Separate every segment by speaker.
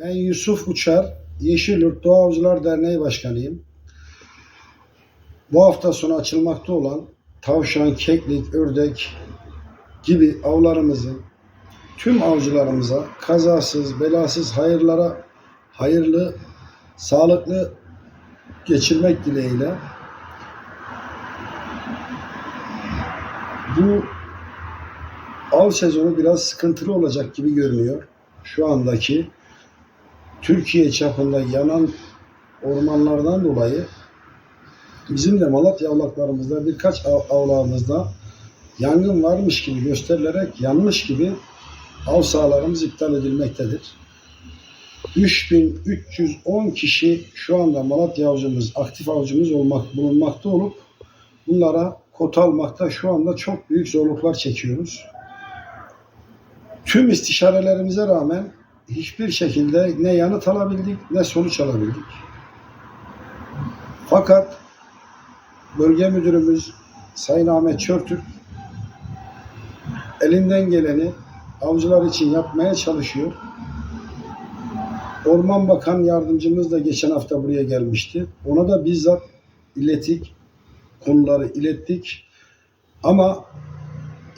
Speaker 1: Ben Yusuf Uçar, Yeşilyurt Doğa Avcılar Derneği Başkanıyım. Bu hafta sonu açılmakta olan tavşan, keklik, ördek gibi avlarımızı tüm avcılarımıza kazasız, belasız, hayırlara, hayırlı, sağlıklı geçirmek dileğiyle bu av sezonu biraz sıkıntılı olacak gibi görünüyor. Şu andaki Türkiye çapında yanan ormanlardan dolayı bizim de Malatya avlaklarımızda birkaç av, avlarımızda yangın varmış gibi gösterilerek yanmış gibi av sahalarımız iptal edilmektedir. 3310 kişi şu anda Malatya avcımız, aktif avcımız olmak bulunmakta olup bunlara kota almakta şu anda çok büyük zorluklar çekiyoruz. Tüm istişarelerimize rağmen hiçbir şekilde ne yanıt alabildik ne sonuç alabildik. Fakat bölge müdürümüz Sayın Ahmet Çörtürk elinden geleni avcılar için yapmaya çalışıyor. Orman Bakan yardımcımız da geçen hafta buraya gelmişti. Ona da bizzat iletik, konuları ilettik. Ama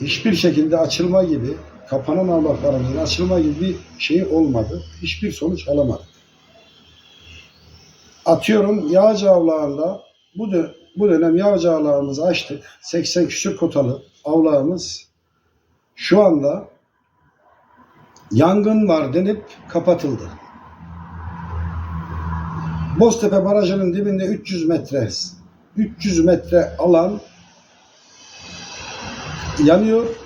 Speaker 1: hiçbir şekilde açılma gibi, kapanan avlaklarımızın açılma gibi bir şey olmadı. Hiçbir sonuç alamadık. Atıyorum Yağcı avlağında bu, dö- bu dönem Yağcı avlağımızı açtık. 80 küsür kotalı avlağımız şu anda yangın var denip kapatıldı. Boztepe Barajı'nın dibinde 300 metre 300 metre alan yanıyor.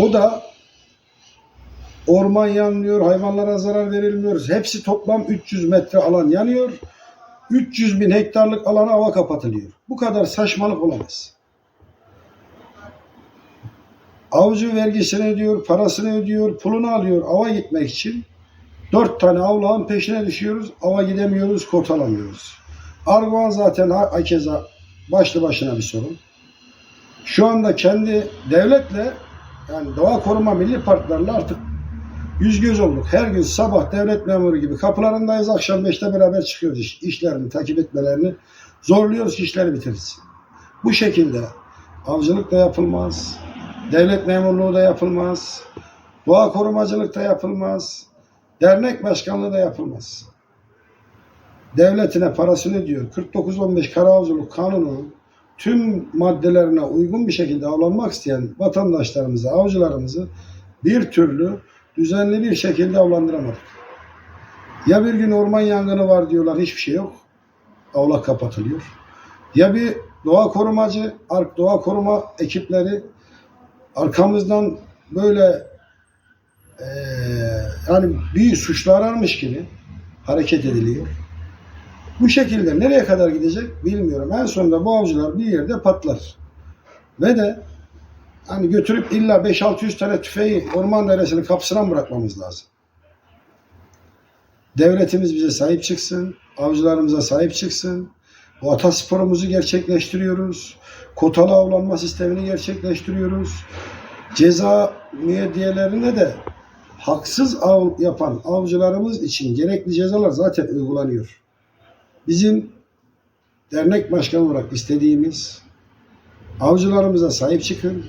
Speaker 1: O da orman yanmıyor, hayvanlara zarar verilmiyor. Hepsi toplam 300 metre alan yanıyor. 300 bin hektarlık alana hava kapatılıyor. Bu kadar saçmalık olamaz. Avcı vergisini ödüyor, parasını ödüyor, pulunu alıyor ava gitmek için. Dört tane avlağın peşine düşüyoruz. Ava gidemiyoruz, kotalamıyoruz. Arguvan zaten ha- hakeza başlı başına bir sorun. Şu anda kendi devletle yani doğa koruma milli parklarla artık yüz göz olduk. Her gün sabah devlet memuru gibi kapılarındayız. Akşam beşte beraber çıkıyoruz iş, işlerini takip etmelerini. Zorluyoruz ki işleri bitirsin. Bu şekilde avcılık da yapılmaz. Devlet memurluğu da yapılmaz. Doğa korumacılık da yapılmaz. Dernek başkanlığı da yapılmaz. Devletine parasını ödüyor. 49-15 Kara Avcılık Kanunu'nun tüm maddelerine uygun bir şekilde avlanmak isteyen vatandaşlarımızı, avcılarımızı bir türlü düzenli bir şekilde avlandıramadık. Ya bir gün orman yangını var diyorlar hiçbir şey yok. Avlak kapatılıyor. Ya bir doğa korumacı, doğa koruma ekipleri arkamızdan böyle eee, yani bir suçlu ararmış gibi hareket ediliyor. Bu şekilde nereye kadar gidecek bilmiyorum. En sonunda bu avcılar bir yerde patlar. Ve de hani götürüp illa 5-600 tane tüfeği orman dairesinin kapısına mı bırakmamız lazım? Devletimiz bize sahip çıksın, avcılarımıza sahip çıksın. Bu atasporumuzu gerçekleştiriyoruz. Kotalı avlanma sistemini gerçekleştiriyoruz. Ceza müeyyidelerine de haksız av yapan avcılarımız için gerekli cezalar zaten uygulanıyor. Bizim dernek başkanı olarak istediğimiz avcılarımıza sahip çıkın.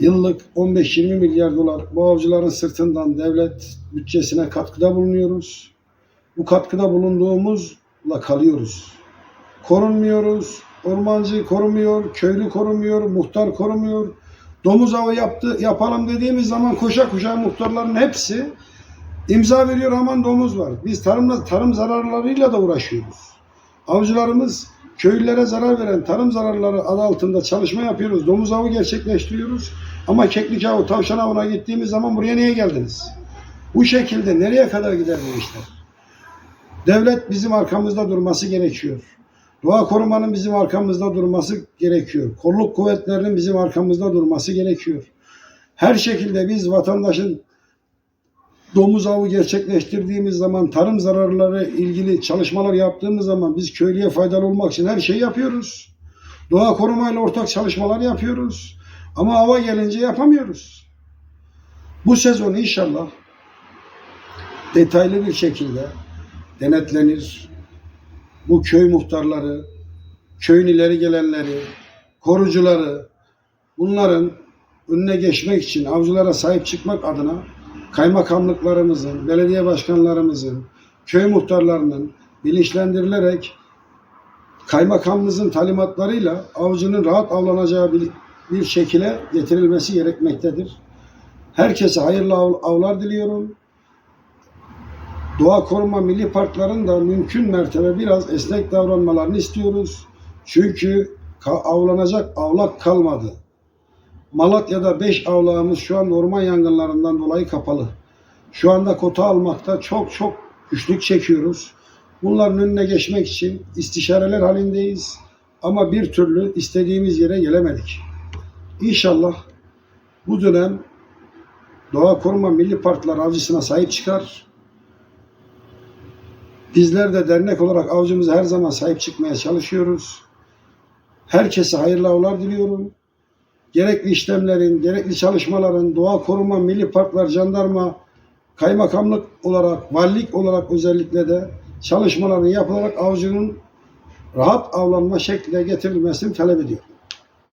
Speaker 1: Yıllık 15-20 milyar dolar bu avcıların sırtından devlet bütçesine katkıda bulunuyoruz. Bu katkıda bulunduğumuzla kalıyoruz. Korunmuyoruz. Ormancı korumuyor, köylü korumuyor, muhtar korumuyor. Domuz avı yaptı, yapalım dediğimiz zaman koşa koşa muhtarların hepsi imza veriyor aman domuz var. Biz tarımla tarım zararlarıyla da uğraşıyoruz. Avcılarımız köylülere zarar veren tarım zararları adı altında çalışma yapıyoruz. Domuz avı gerçekleştiriyoruz. Ama keklik avı, tavşan avına gittiğimiz zaman buraya niye geldiniz? Bu şekilde nereye kadar gider bu işler? Devlet bizim arkamızda durması gerekiyor. Doğa korumanın bizim arkamızda durması gerekiyor. Kolluk kuvvetlerinin bizim arkamızda durması gerekiyor. Her şekilde biz vatandaşın domuz avı gerçekleştirdiğimiz zaman, tarım zararları ilgili çalışmalar yaptığımız zaman biz köylüye faydalı olmak için her şeyi yapıyoruz. Doğa korumayla ortak çalışmalar yapıyoruz. Ama hava gelince yapamıyoruz. Bu sezon inşallah detaylı bir şekilde denetlenir. Bu köy muhtarları, köyün ileri gelenleri, korucuları bunların önüne geçmek için avcılara sahip çıkmak adına kaymakamlıklarımızın, belediye başkanlarımızın, köy muhtarlarının bilinçlendirilerek kaymakamımızın talimatlarıyla avcının rahat avlanacağı bir, bir şekile getirilmesi gerekmektedir. Herkese hayırlı av- avlar diliyorum. Doğa Koruma Milli Parkların da mümkün mertebe biraz esnek davranmalarını istiyoruz. Çünkü avlanacak avlak kalmadı. Malatya'da 5 avlağımız şu an orman yangınlarından dolayı kapalı. Şu anda kota almakta çok çok güçlük çekiyoruz. Bunların önüne geçmek için istişareler halindeyiz. Ama bir türlü istediğimiz yere gelemedik. İnşallah bu dönem Doğa Koruma Milli Parklar avcısına sahip çıkar. Bizler de dernek olarak avcımıza her zaman sahip çıkmaya çalışıyoruz. Herkese hayırlı avlar diliyorum. Gerekli işlemlerin, gerekli çalışmaların Doğa Koruma Milli Parklar Jandarma Kaymakamlık olarak, valilik olarak özellikle de çalışmaların yapılarak avcının rahat avlanma şekline getirilmesini talep ediyorum.